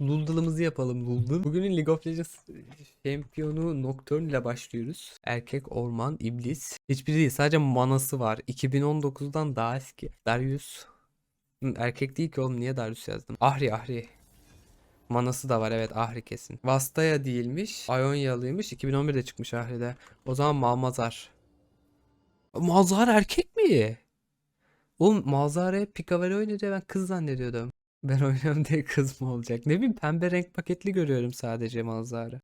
Luldalımızı yapalım Luldal. Bugünün League of Legends şampiyonu Nocturne ile başlıyoruz. Erkek orman iblis. Hiçbiri değil sadece manası var. 2019'dan daha eski. Darius. Erkek değil ki oğlum niye Darius yazdım? Ahri Ahri. Manası da var evet Ahri kesin. Vastaya değilmiş. Ionyalıymış. 2011'de çıkmış Ahri'de. O zaman Malmazar. Malzar erkek mi? Oğlum Malzare Picaveri oynayınca ben kız zannediyordum. Ben oynuyorum diye kız mı olacak? Ne bileyim pembe renk paketli görüyorum sadece Malzare.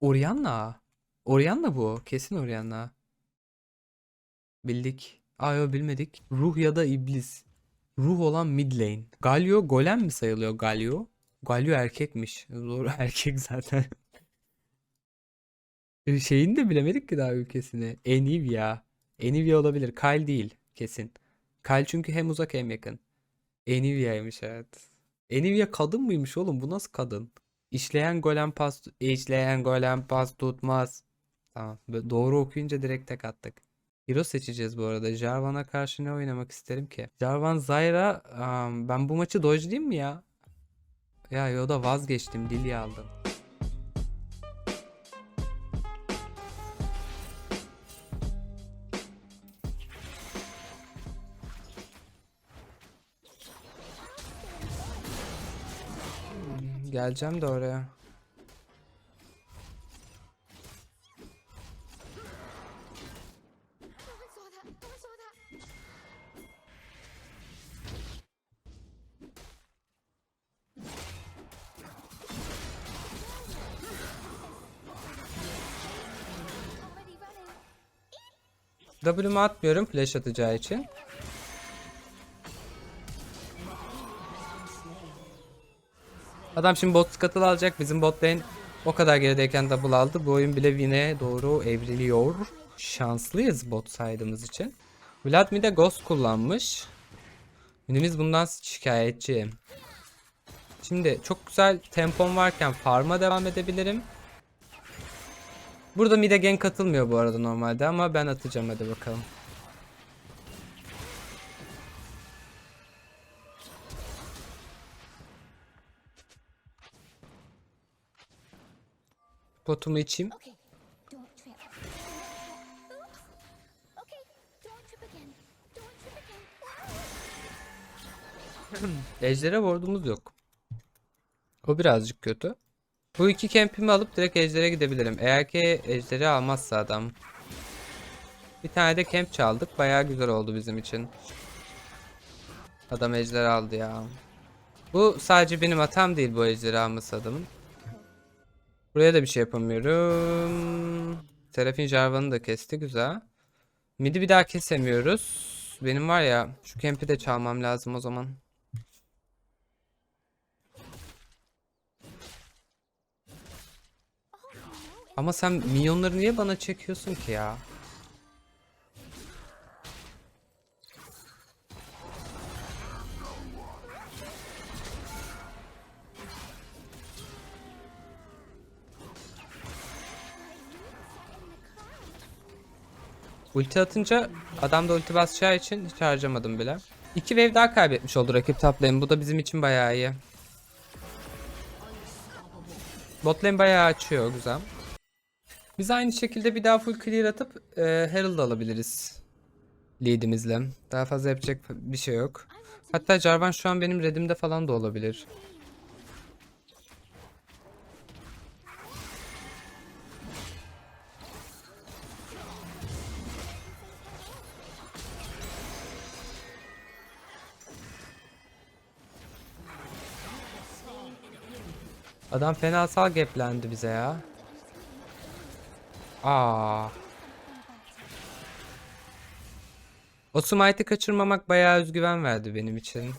Orianna. Orianna bu. Kesin Orianna. Bildik. Aa yo bilmedik. Ruh ya da iblis. Ruh olan mid lane. Galio golem mi sayılıyor Galio? Galio erkekmiş. Doğru erkek zaten. Şeyini de bilemedik ki daha ülkesini. Enivia. Enivia olabilir. Kyle değil kesin. Kyle çünkü hem uzak hem yakın. Enivia'ymış evet. Enivia kadın mıymış oğlum? Bu nasıl kadın? İşleyen golem pas işleyen golem pas tutmaz. Tamam. Doğru okuyunca direkt tek attık. Hero seçeceğiz bu arada. Jarvan'a karşı ne oynamak isterim ki? Jarvan Zyra am, ben bu maçı dojlayayım mı ya? Ya Yoda vazgeçtim. Dilya aldım. Geleceğim de oraya. W'mu atmıyorum flash atacağı için. Adam şimdi bot scuttle alacak. Bizim bot lane o kadar gerideyken double aldı. Bu oyun bile win'e doğru evriliyor. Şanslıyız bot saydığımız için. Vlad de Ghost kullanmış. Winimiz bundan şikayetçi. Şimdi çok güzel tempom varken farm'a devam edebilirim. Burada mid'e gank katılmıyor bu arada normalde ama ben atacağım hadi bakalım. Trip again. Ejder'e ward'umuz yok. O birazcık kötü. Bu iki kempimi alıp direkt Ejder'e gidebilirim. Eğer ki Ejder'i almazsa adam. Bir tane de kemp çaldık. Bayağı güzel oldu bizim için. Adam Ejder aldı ya. Bu sadece benim hatam değil bu Ejder'i alması adamın. Buraya da bir şey yapamıyorum. Serafin Jarvan'ı da kesti. Güzel. Mid'i bir daha kesemiyoruz. Benim var ya şu kempi de çalmam lazım o zaman. Ama sen minyonları niye bana çekiyorsun ki ya? Ulti atınca adam da ulti basacağı için hiç harcamadım bile. İki wave daha kaybetmiş oldu rakip top lane. Bu da bizim için bayağı iyi. Bot lane bayağı açıyor güzel. Biz aynı şekilde bir daha full clear atıp e, Herald alabiliriz. Lead'imizle. Daha fazla yapacak bir şey yok. Hatta Jarvan şu an benim redimde falan da olabilir. Adam fenasal gaplendi bize ya. Aa. O smite'ı kaçırmamak bayağı özgüven verdi benim için.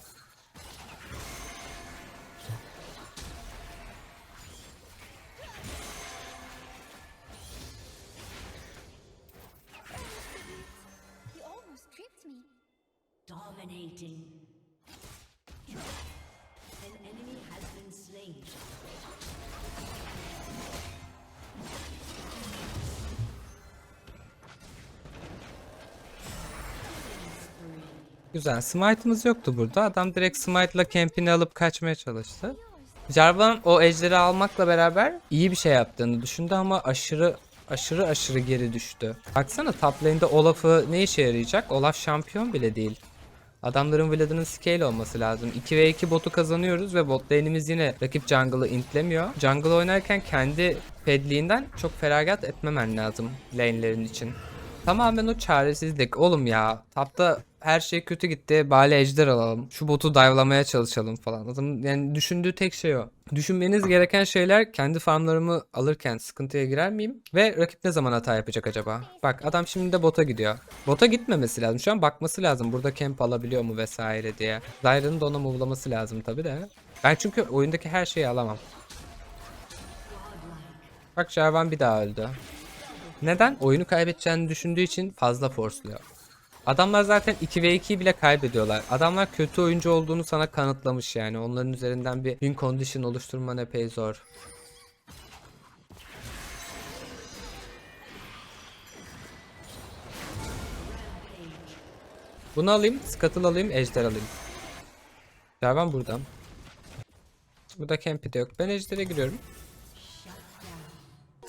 Dominating. Slain. Güzel. Smite'ımız yoktu burada. Adam direkt smite'la campini alıp kaçmaya çalıştı. Jarvan o ejderi almakla beraber iyi bir şey yaptığını düşündü ama aşırı aşırı aşırı geri düştü. Baksana top lane'de Olaf'ı ne işe yarayacak? Olaf şampiyon bile değil. Adamların Vlad'ının scale olması lazım. 2 ve 2 botu kazanıyoruz ve bot lane'imiz yine rakip jungle'ı intlemiyor. Jungle oynarken kendi fedliğinden çok feragat etmemen lazım lane'lerin için. Tamamen o çaresizlik. Oğlum ya tapta her şey kötü gitti. Bari ejder alalım. Şu botu dive'lamaya çalışalım falan. Adam yani düşündüğü tek şey o. Düşünmeniz gereken şeyler kendi farmlarımı alırken sıkıntıya girer miyim? Ve rakip ne zaman hata yapacak acaba? Bak adam şimdi de bota gidiyor. Bota gitmemesi lazım. Şu an bakması lazım. Burada camp alabiliyor mu vesaire diye. Zyra'nın da ona move'laması lazım tabi de. Ben çünkü oyundaki her şeyi alamam. Bak Jarvan bir daha öldü. Neden? Oyunu kaybedeceğini düşündüğü için fazla force'luyor. Adamlar zaten 2 ve 2'yi bile kaybediyorlar. Adamlar kötü oyuncu olduğunu sana kanıtlamış yani. Onların üzerinden bir win condition oluşturman epey zor. Bunu alayım, Scuttle alayım, Ejder alayım. Jarvan burada. Burada Campy de yok. Ben Ejder'e giriyorum.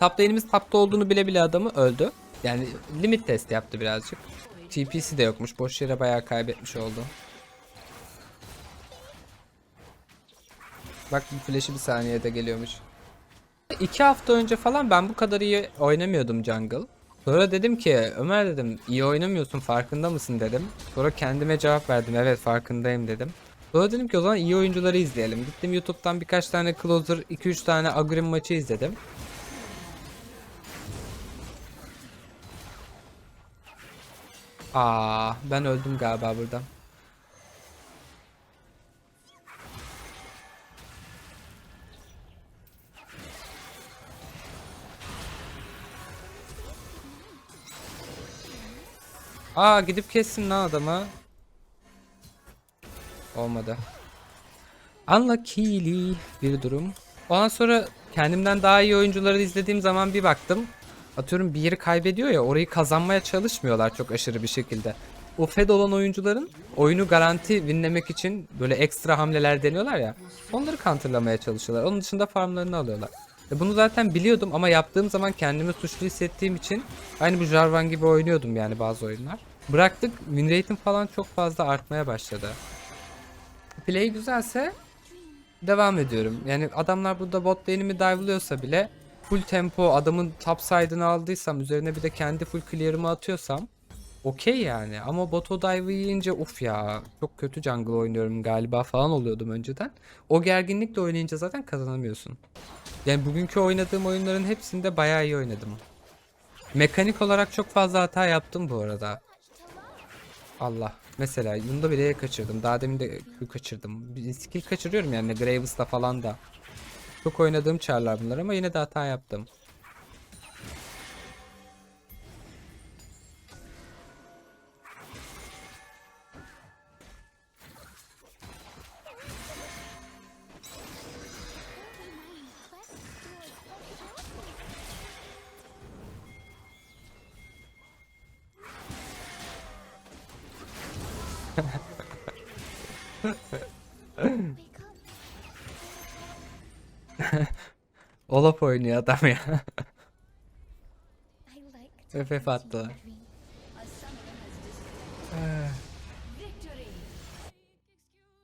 Top lane'imiz tapta olduğunu bile bile adamı öldü. Yani limit test yaptı birazcık. TP'si de yokmuş. Boş yere bayağı kaybetmiş oldu. Bak flash'i bir saniyede geliyormuş. İki hafta önce falan ben bu kadar iyi oynamıyordum jungle. Sonra dedim ki Ömer dedim iyi oynamıyorsun farkında mısın dedim. Sonra kendime cevap verdim evet farkındayım dedim. Sonra dedim ki o zaman iyi oyuncuları izleyelim. Gittim YouTube'dan birkaç tane closer 2-3 tane agrim maçı izledim. Aa, ben öldüm galiba burada. Aa gidip kessin lan adamı. Olmadı. Unlucky bir durum. Ondan sonra kendimden daha iyi oyuncuları izlediğim zaman bir baktım. Atıyorum bir yeri kaybediyor ya orayı kazanmaya çalışmıyorlar çok aşırı bir şekilde. O fed olan oyuncuların oyunu garanti winlemek için böyle ekstra hamleler deniyorlar ya. Onları counterlamaya çalışıyorlar. Onun dışında farmlarını alıyorlar. E bunu zaten biliyordum ama yaptığım zaman kendimi suçlu hissettiğim için aynı bu Jarvan gibi oynuyordum yani bazı oyunlar. Bıraktık win rate'im falan çok fazla artmaya başladı. Play güzelse devam ediyorum. Yani adamlar burada bot lane'imi dive'lıyorsa bile full tempo adamın top side'ını aldıysam üzerine bir de kendi full clear'ımı atıyorsam okey yani. Ama boto dive'ı yiyince uf ya çok kötü jungle oynuyorum galiba falan oluyordum önceden. O gerginlikle oynayınca zaten kazanamıyorsun. Yani bugünkü oynadığım oyunların hepsinde bayağı iyi oynadım. Mekanik olarak çok fazla hata yaptım bu arada. Allah. Mesela bunda bile kaçırdım. Daha demin de kaçırdım. Bir skill kaçırıyorum yani Graves'la falan da. Çok oynadığım çarlar bunlar ama yine de hata yaptım. Olaf oynuyor adam ya. Dream. Victory!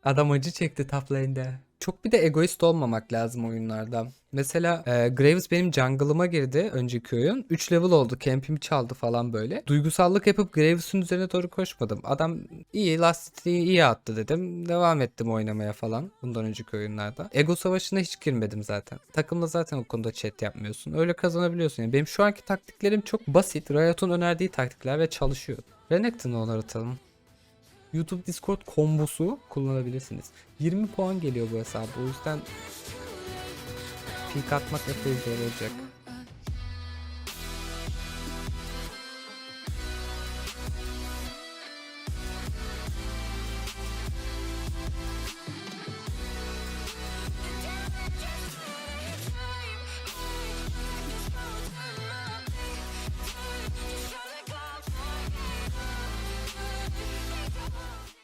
Adam acı çekti top lane'de. Çok bir de egoist olmamak lazım oyunlarda. Mesela e, Graves benim jungle'ıma girdi önceki oyun. 3 level oldu. Camp'imi çaldı falan böyle. Duygusallık yapıp Graves'in üzerine doğru koşmadım. Adam iyi lastiği iyi attı dedim. Devam ettim oynamaya falan. Bundan önceki oyunlarda. Ego savaşına hiç girmedim zaten. Takımla zaten o konuda chat yapmıyorsun. Öyle kazanabiliyorsun. Yani benim şu anki taktiklerim çok basit. Riot'un önerdiği taktikler ve çalışıyor. Renekton'u onartalım. YouTube Discord kombosu kullanabilirsiniz. 20 puan geliyor bu hesabı. O yüzden peek atmak epey zor olacak.